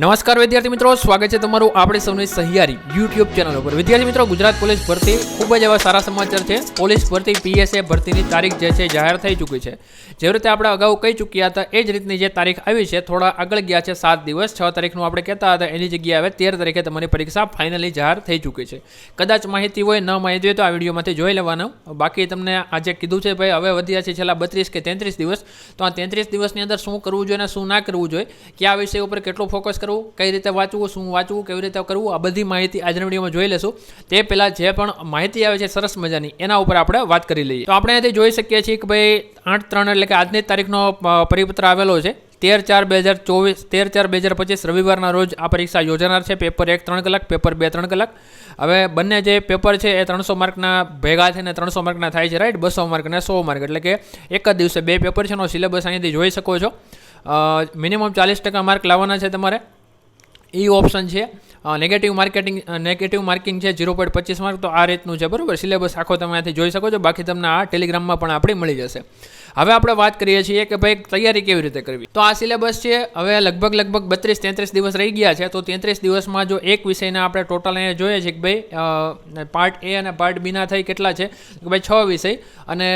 નમસ્કાર વિદ્યાર્થી મિત્રો, સ્વાગત છે તમારું આપણે સૌની સહિયારી યુટ્યુબ ચેનલ ઉપર. વિદ્યાર્થી મિત્રો, ગુજરાત પોલીસ ભરતી ખૂબ જ એવા સારા સમાચાર છે. પોલીસ ભરતી પીએસએ ભરતીની તારીખ જે છે જાહેર થઈ ચૂકી છે. જેવી રીતે આપણે અગાઉ કહી ચૂક્યા હતા, એ જ રીતની જે તારીખ આવી છે, થોડા આગળ ગયા છે, સાત દિવસ. છ તારીખનું આપણે કહેતા હતા, એની જગ્યાએ હવે તેર તારીખે તમારી પરીક્ષા ફાઇનલી જાહેર થઈ ચૂકી છે. કદાચ માહિતી હોય, ન માહિતી હોય તો આ વિડીયોમાંથી જોઈ લેવાનું. બાકી તમને આજે કીધું છે ભાઈ, હવે વધ્યા છે છેલ્લા બત્રીસ કે તેત્રીસ દિવસ. તો આ તેત્રીસ દિવસની અંદર શું કરવું જોઈએ અને શું ના કરવું જોઈએ? કે આ વિષય ઉપર કેટલો ફોકસ કરવું કઈ રીતે વાંચવું, શું વાંચવું, કેવી રીતે કરવું, આ બધી માહિતી આજના વિડીયોમાં જોઈ લેશું. તે પહેલાં જે પણ માહિતી આવે છે, સરસ મજાની, એના ઉપર આપણે વાત કરી લઈએ. તો આપણે અહીંથી જોઈ શકીએ છીએ કે ભાઈ આઠ ત્રણ એટલે કે આજની તારીખનો પરિપત્ર આવેલો છે. તેર ચાર બે હજાર ચોવીસ, તેર ચાર બે હજાર પચીસ રવિવારના રોજ આ પરીક્ષા યોજાનાર છે. પેપર એક ત્રણ કલાક, પેપર બે ત્રણ કલાક. હવે બંને જે પેપર છે એ ત્રણસો માર્કના ભેગા થઈને ત્રણસો માર્કના થાય છે, રાઈટ? બસો માર્ક અને સો માર્ક. એટલે કે એક જ દિવસે બે પેપર છે, એનો સિલેબસ અહીંયાથી જોઈ શકો છો. મિનિમમ ચાલીસ ટકા માર્ક લાવવાના છે તમારે. એ ઓપ્શન છે. નેગેટિવ માર્કેટિંગ નેગેટિવ માર્કિંગ છે ઝીરો પોઈન્ટ પચીસ માર્ક તો આ રીતનું છે, બરાબર? સિલેબસ આખો તમે અહીંયાથી જોઈ શકો છો, બાકી તમને આ ટેલિગ્રામમાં પણ આપણી મળી જશે. હવે આપણે વાત કરીએ છીએ કે ભાઈ તૈયારી કેવી રીતે કરવી? તો આ સિલેબસ છે, હવે લગભગ લગભગ બત્રીસ, તેત્રીસ દિવસ રહી ગયા છે, તો તેત્રીસ દિવસમાં જો એક વિષયના આપણે ટોટલ અહીંયા જોઈએ છીએ કે ભાઈ પાર્ટ એ અને પાર્ટ બીના થઈ કેટલા છે? કે ભાઈ છ વિષય. અને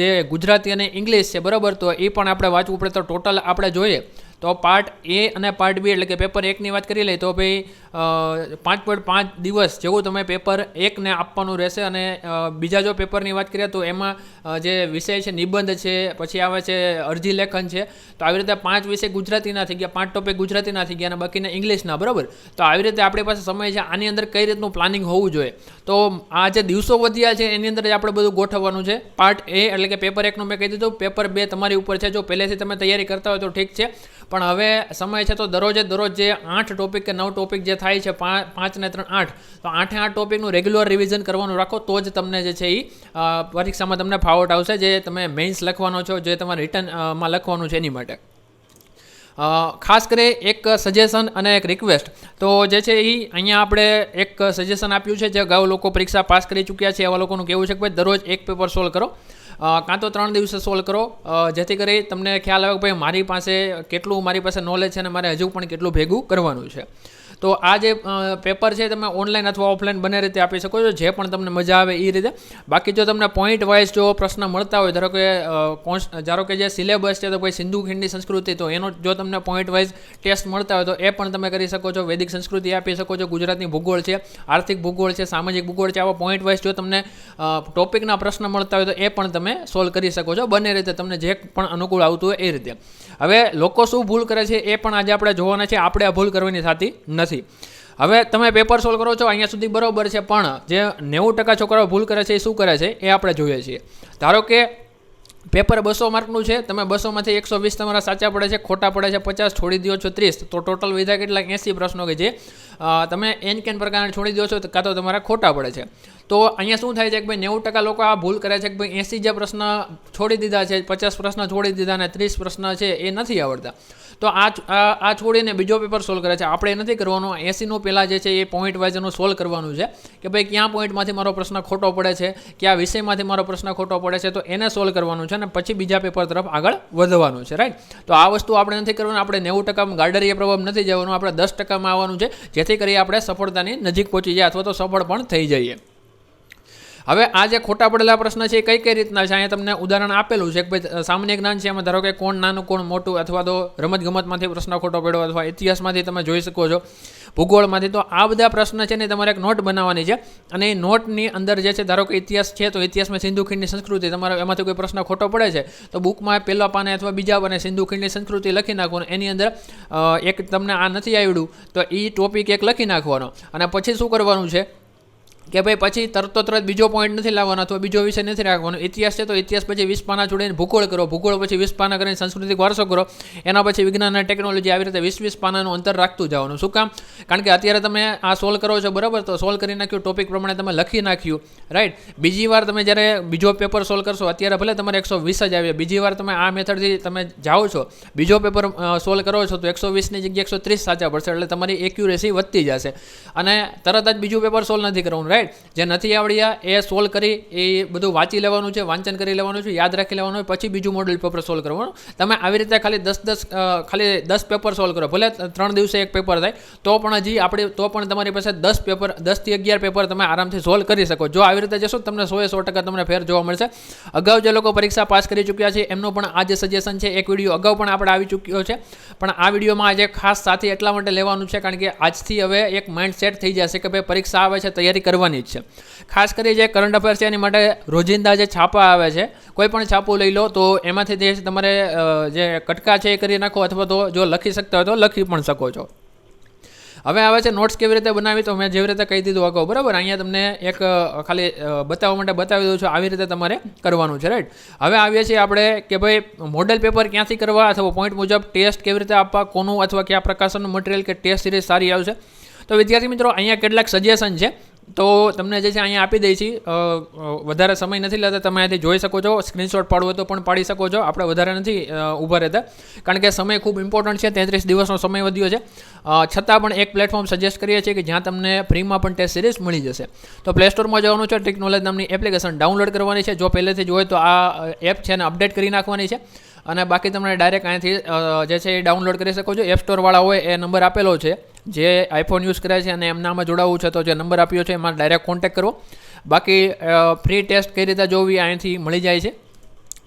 જે ગુજરાતી અને ઇંગ્લિશ છે, બરાબર? તો એ પણ આપણે વાંચવું પડે, તો ટોટલ આપણે જોઈએ. તો પાર્ટ એ અને પાર્ટ બી એટલે કે પેપર એકની વાત કરી લઈએ તો ભાઈ પાંચ પોઈન્ટ પાંચ દિવસ જેવું તમે પેપર એકને આપવાનું રહેશે અને બીજા જો પેપરની વાત કરીએ તો એમાં જે વિષય છે નિબંધ છે, પછી આવે છે અરજી લેખન છે, તો આવી રીતે પાંચ વિષય ગુજરાતીના થઈ ગયા, પાંચ ટોપિક ગુજરાતીના થઈ ગયા અને બાકીના ઇંગ્લિશના, બરાબર? તો આવી રીતે આપણી પાસે સમય છે, આની અંદર કઈ રીતનું પ્લાનિંગ હોવું જોઈએ? તો આ જે દિવસો વધ્યા છે એની અંદર જ આપણે બધું ગોઠવવાનું છે. પાર્ટ એ એટલે કે પેપર એકનું મેં કહી દીધું, પેપર બે તમારી ઉપર છે, જો પહેલેથી તમે તૈયારી કરતા હોય તો ઠીક છે. પણ હવે સમય છે તો દરરોજે દરરોજ જે આઠ ટોપિક કે નવ ટોપિક જે થાય છે પાંચ ને ત્રણ આઠ, તો આઠે આઠ ટોપિકનું રેગ્યુલર રિવિઝન કરવાનું રાખો, તો જ તમને જે છે એ પરીક્ષામાં તમને ફાવટ આવશે. જે તમે મેઇન્સ લખવાનો છો, જે તમારે રિટર્નમાં લખવાનું છે એની માટે. ખાસ કરી એક સજેશન અને એક રિક્વેસ્ટ તો જે છે એ અહીંયા આપણે એક સજેશન આપ્યું છે, જે અગાઉ લોકો પરીક્ષા પાસ કરી ચૂક્યા છે, એવા લોકોનું કહેવું છે કે ભાઈ દરરોજ એક પેપર સોલ્વ કરો. કાં તો ત્રણ દિવસે સોલ્વ કરો. જેથી કરી તમને ખ્યાલ આવે કે ભાઈ મારી પાસે કેટલું, મારી પાસે નોલેજ છે અને મારે હજુ પણ કેટલું ભેગું કરવાનું છે. તો આ જે પેપર છે તમે ઓનલાઈન અથવા ઓફલાઈન બંને રીતે આપી શકો છો, જે પણ તમને મજા આવે એ રીતે. બાકી જો તમને પોઈન્ટ વાઇઝ જો પ્રશ્ન મળતા હોય, ધારો કે કોન્સ ધારો કે જે સિલેબસ છે તો કોઈ સિંધુ ખીણની સંસ્કૃતિ, તો એનો જો તમને પોઈન્ટ વાઇઝ ટેસ્ટ મળતા હોય તો એ પણ તમે કરી શકો છો, વૈદિક સંસ્કૃતિ આપી શકો છો, ગુજરાતની ભૂગોળ છે, આર્થિક ભૂગોળ છે, સામાજિક ભૂગોળ છે, આવા પોઈન્ટ વાઇઝ જો તમને ટોપિકના પ્રશ્ન મળતા હોય તો એ પણ તમે સોલ્વ કરી શકો છો, બંને રીતે તમને જે પણ અનુકૂળ આવતું હોય એ રીતે. હવે લોકો શું ભૂલ કરે છે એ પણ આજે આપણે જોવાના છે, આપણે આ ભૂલ કરવાની થતી નથી. હવે તમે પેપર સોલ્વ કરો છો, અહીંયા સુધી બરોબર છે, પણ જે નેવું ટકા છોકરાઓ ભૂલ કરે છે, એ શું કરે છે, એ આપણે જોઈએ છીએ. ધારો કે પેપર બસો માર્કનું છે, તમે બસોમાંથી એકસો વીસ તમારા સાચા પડે છે, ખોટા પડે છે, પચાસ છોડી દો છો, ત્રીસ, તો ટોટલ વિધા કેટલા? એંસી પ્રશ્નો કે જે તમે એન કેન પ્રકારના છોડી દો છો કાં તો તમારા ખોટા પડે છે. તો અહીંયા શું થાય છે કે ભાઈ નેવું ટકા લોકો આ ભૂલ કરે છે કે ભાઈ એંસી જે પ્રશ્ન છોડી દીધા છે, પચાસ પ્રશ્ન છોડી દીધા અને ત્રીસ પ્રશ્ન છે એ નથી આવડતા. તો આ આ છોડીને બીજો પેપર સોલ્વ કરે છે. આપણે નથી કરવાનું. એંસીનું પહેલાં જે છે એ પોઈન્ટ વાઇઝ એનું સોલ્વ કરવાનું છે કે ભાઈ ક્યાં પોઈન્ટમાંથી મારો પ્રશ્ન ખોટો પડે છે, કયા વિષયમાંથી મારો પ્રશ્ન ખોટો પડે છે, તો એને સોલ્વ કરવાનું છે અને પછી બીજા પેપર તરફ આગળ વધવાનું છે રાઈટ તો આ વસ્તુ આપણે નથી કરવાનું. આપણે નેવું ટકામાં ગાર્ડરીય પ્રભાવ નથી જવાનું. આપણે દસ ટકામાં આવવાનું છે, જેથી કરી આપણે સફળતાની નજીક પહોંચી જાય અથવા તો સફળ પણ થઈ જઈએ. હવે આ જે ખોટા પડેલા પ્રશ્ન છે એ કઈ કઈ રીતના છે? અહીંયા તમને ઉદાહરણ આપેલું છે કે ભાઈ સામાન્ય જ્ઞાન છે એમાં ધારો કે કોણ નાનું, કોણ મોટું અથવા તો રમતગમતમાંથી પ્રશ્ન ખોટો પડ્યો અથવા ઇતિહાસમાંથી તમે જોઈ શકો છો. ભૂગોળમાંથી તો આ બધા પ્રશ્ન છે ને તમારે એક નોટ બનાવવાની છે. અને એ નોટની અંદર જે છે, ધારો કે ઇતિહાસ છે, તો ઇતિહાસમાં સિંધુ ખીણની સંસ્કૃતિ તમારે એમાંથી કોઈ પ્રશ્ન ખોટો પડે છે, તો બુકમાં પહેલા પાને અથવા બીજા પાને સિંધુ ખીણની સંસ્કૃતિ લખી નાખવાનું. એની અંદર એક તમને આ નથી આવડ્યું, તો એ ટોપિક એક લખી નાખવાનો. અને પછી શું કરવાનું છે? કે ભાઈ પછી તરતો તરત બીજો પોઈન્ટ નથી લાવવાનો અથવા બીજો વિષય નથી રાખવાનો. ઇતિહાસ છે તો ઇતિહાસ પછી વીસ પાના જોડીને ભૂગોળ કરો. ભૂગોળ પછી વીસ પાના કરીને સાંસ્કૃતિક વારસો કરો. એના પછી વિજ્ઞાન અને ટેકનોલોજી આવી રીતે વીસ વીસ પાનાનું અંતર રાખતું જવાનું. શું કામ? કારણ કે અત્યારે તમે આ સોલ્વ કરો છો, બરાબર? તો સોલ્વ કરી નાખ્યું ટોપિક પ્રમાણે તમે લખી નાખ્યું રાઈટ બીજી વાર તમે જ્યારે બીજો પેપર સોલ્વ કરશો, અત્યારે ભલે તમારે એકસો વીસ જ આવે બીજી વાર તમે આ મેથડથી તમે જાઓ છો, બીજો પેપર સોલ્વ કરો છો, તો એકસો વીસની જગ્યાએ એકસો ત્રીસ સાચા પડશે, એટલે તમારી એક્યુરેસી વધતી જશે. અને તરત જ બીજું પેપર સોલ્વ નથી કરવાનું રાઈટ જે નથી આવડ્યા, એ સોલ્વ કરી, એ બધું વાંચી લેવાનું છે, વાંચન કરી લેવાનું છે, યાદ રાખી લેવાનું પછી બીજું મોડલ પેપર સોલ્વ કરવાનું. તમે આવી રીતે ખાલી દસ દસ ખાલી દસ પેપર સોલ્વ કરો. ભલે ત્રણ દિવસે એક પેપર થાય, તો પણ હજી આપણે તો પણ તમારી પાસે દસ પેપર દસથી અગિયાર પેપર તમે આરામથી સોલ્વ કરી શકો. જો આવી રીતે જશો તમને સો એ સો ટકા તમને ફેર જોવા મળશે. અગાઉ જે લોકો પરીક્ષા પાસ કરી ચૂક્યા છે, એમનો પણ આ જે સજેશન છે, એક વીડિયો અગાઉ પણ આપણે આવી ચૂક્યો છે. પણ આ વિડીયોમાં આજે ખાસ સાથે એટલા માટે લેવાનું છે, કારણ કે આજથી હવે એક માઇન્ડ સેટ થઈ જશે કે ભાઈ પરીક્ષા આવે છે, તૈયારી કરવાની. જ છે. ખાસ કરી જે કરંટ અફેર્સ છે, એની માટે રોજિંદા જે છાપા આવે છે, કોઈ પણ છાપું લઈ લો, તો એમાંથી જે તમારે જે કટકા છે એ કરી નાખો, અથવા તો જો લખી શકતા હોય તો લખી પણ શકો છો. હવે આવે છે નોટ્સ કેવી રીતે બનાવી, તો મેં જેવી રીતે કહી દીધું અગાઉ બરાબર? અહીંયા તમને એક ખાલી બતાવવા માટે બતાવી દઉં છું, આવી રીતે તમારે કરવાનું છે રાઈટ હવે આવીએ છીએ આપણે કે ભાઈ મોડેલ પેપર ક્યાંથી કરવા, અથવા પોઈન્ટ મુજબ ટેસ્ટ કેવી રીતે આપવા, કોનું અથવા કયા પ્રકાશનનું મટીરિયલ કે ટેસ્ટ સિરીઝ સારી આવશે? તો વિદ્યાર્થી મિત્રો, અહીંયા કેટલાક સજેશન છે. તો તમને જે છે અહીંયા આપી દઈ છીએ વધારે સમય નથી લેતા તમે અહીંયાથી જોઈ શકો છો. સ્ક્રીનશોટ પાડવો તો પણ પાડી શકો છો. આપણે વધારે નથી ઊભા રહેતા. કારણ કે સમય ખૂબ ઇમ્પોર્ટન્ટ છે. તેત્રીસ દિવસનો સમય વધ્યો છે. છતાં પણ એક પ્લેટફોર્મ સજેસ્ટ કરીએ છીએ કે જ્યાં તમને ફ્રીમાં પણ ટેસ્ટ સિરીઝ મળી જશે. તો પ્લે સ્ટોરમાં જવાનું છે. ટ્રિક નોલેજ નામની એપ્લિકેશન ડાઉનલોડ કરવાની છે. જો પહેલેથી જ હોય તો આ એપ છે એને અપડેટ કરી નાખવાની છે. અને બાકી તમને ડાયરેક્ટ અહીંયાથી જે છે એ ડાઉનલોડ કરી શકો છો. એપ સ્ટોરવાળા હોય એ નંબર આપેલો છે. જે આઈફોન યુઝ કરે છે અને એમનામાં જોડાવવું છે, તો જે નંબર આપ્યો છે, એમાં ડાયરેક્ટ કોન્ટેક્ટ કરો. બાકી ફ્રી ટેસ્ટ કઈ રીતે જોવી, અહીંથી મળી જાય છે.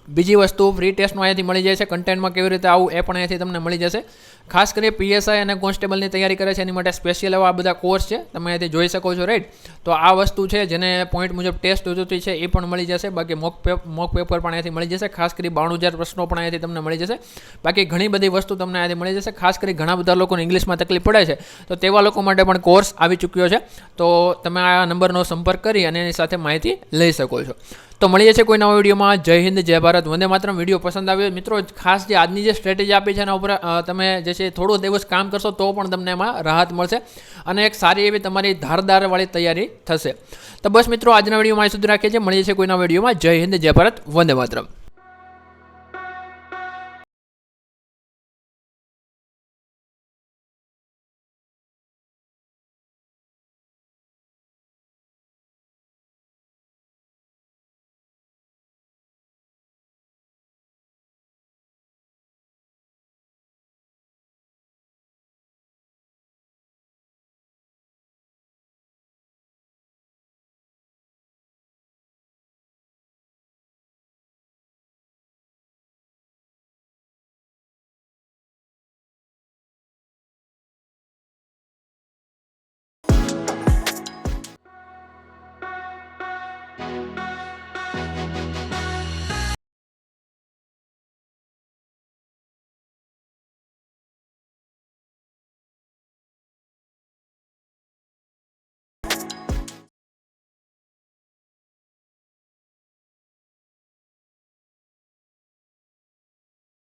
બીજી વસ્તુ ફ્રી ટેસ્ટનું અહીંયાથી મળી જાય છે. કન્ટેન્ટમાં કેવી રીતે આવું એ પણ અહીંયાથી તમને મળી જશે. ખાસ કરી પીએસઆઈ અને કોન્સ્ટેબલની તૈયારી કરે છે, એની માટે સ્પેશિયલ એવા આ બધા કોર્સ છે. તમે અહીંયાથી જોઈ શકો છો રાઈટ તો આ વસ્તુ છે, જેને પોઈન્ટ મુજબ ટેસ્ટ જોતી છે, એ પણ મળી જશે. બાકી મોક મોક પેપર પણ અહીંયાથી મળી જશે. ખાસ કરી બાણું હજાર પ્રશ્નો પણ અહીંયાથી તમને મળી જશે. બાકી ઘણી બધી વસ્તુ તમને અહીંયાથી મળી જશે. ખાસ કરી ઘણા બધા લોકોને ઇંગ્લિશમાં તકલીફ પડે છે, તો તેવા લોકો માટે પણ કોર્સ આવી ચૂક્યો છે. તો તમે આ નંબરનો સંપર્ક કરી અને એની સાથે માહિતી લઈ શકો છો. તો મળીએ છીએ કોઈ નવા વિડીયોમાં. જય હિન્દ, જય ભારત. વંદે માત્ર વીડિયો પસંદ આવ્યો મિત્રો, ખાસ જે આજની જે સ્ટ્રેટેજી આપી છે એના ઉપર તમે જે છે થોડો દિવસ કામ કરશો તો પણ તમને એમાં રાહત મળશે અને એક સારી એવી તમારી ધારદારવાળી તૈયારી થશે. તો બસ મિત્રો, આજના વિડીયોમાં સુધી રાખીએ છીએ. મળીએ છીએ કોઈના વિડીયોમાં. જય હિન્દ, જય ભારત. વંદે માતરમ.